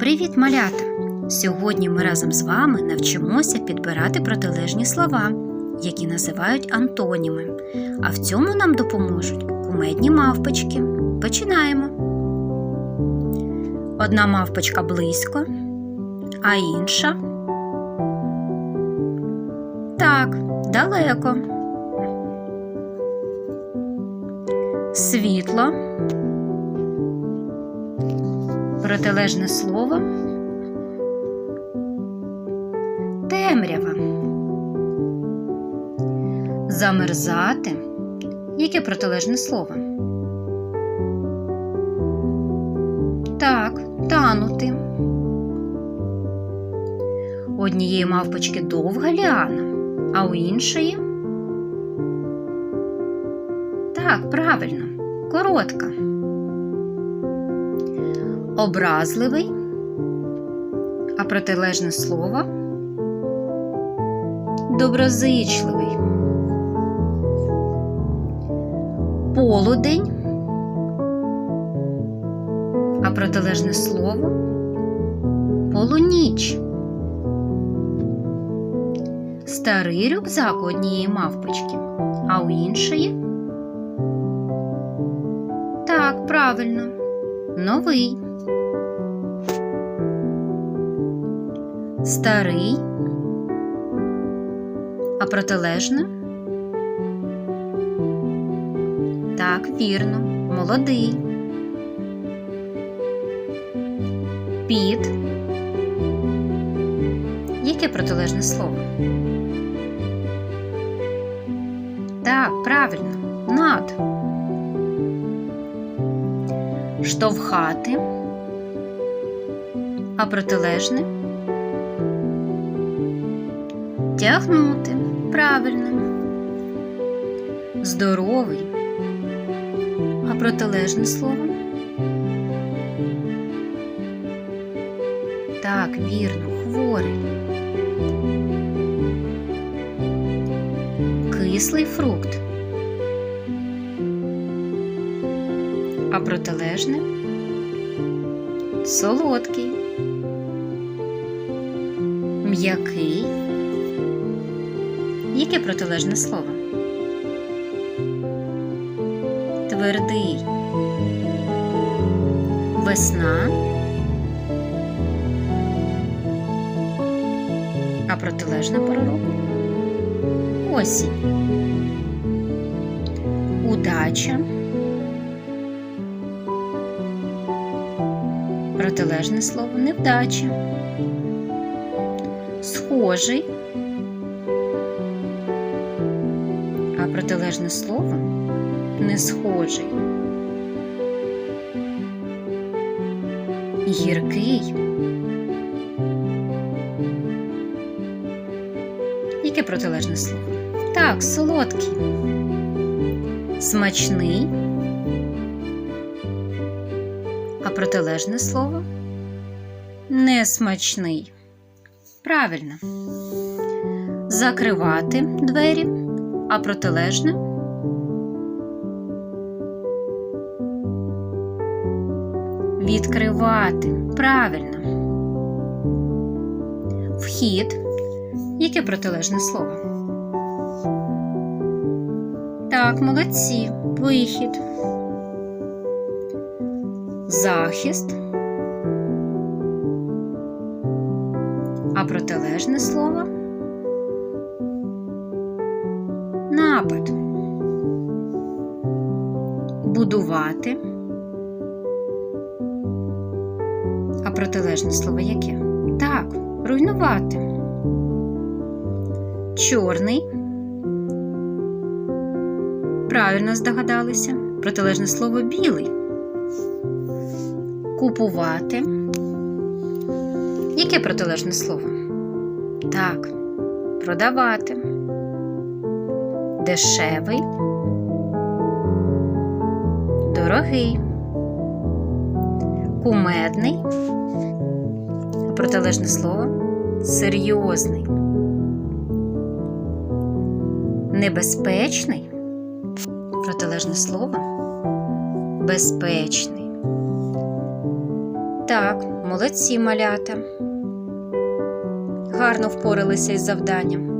Привіт, малята! Сьогодні ми разом з вами навчимося підбирати протилежні слова, які називають антоніми. А в цьому нам допоможуть кумедні мавпочки. Починаємо. Одна мавпочка близько, а інша. Так, далеко. Світло. Протилежне слово. Темрява. Замерзати. Яке протилежне слово? Так, танути. Однієї мавпочки довга ліана, а у іншої. Так, правильно, коротка. Образливий, а протилежне слово доброзичливий. Полудень, а протилежне слово полуніч. Старий рюкзак у однієї мавпочки, а у іншої. Так, правильно, новий. Старий, а протилежне? Так, вірно, молодий. Під. Яке протилежне слово? Так, правильно, над. Штовхати. А протилежне? Тягнути. Правильно. Здоровий. А протилежне слово? Так, вірно, хворий. Кислий фрукт. А протилежне? Солодкий. М'який. Яке протилежне слово? Твердий. Весна. А протилежна пора року? Осінь. Удача. Протилежне слово невдача. Схожий. Протилежне слово не схожий. Гіркий. Яке протилежне слово? Так, солодкий. Смачний. А протилежне слово несмачний. Правильно. Закривати двері, а протилежне відкривати. Правильно. Вхід. Яке протилежне слово? Так, молодці. Вихід. Захист. А протилежне слово напад. Будувати. А протилежне слово яке? Так, руйнувати. Чорний. Правильно здогадалися. Протилежне слово білий. Купувати. Яке протилежне слово? Так, продавати. Дешевий. Дорогий. Кумедний. Протилежне слово серйозний. Небезпечний. Протилежне слово безпечний. Так, молодці малята. Гарно впоралися із завданням.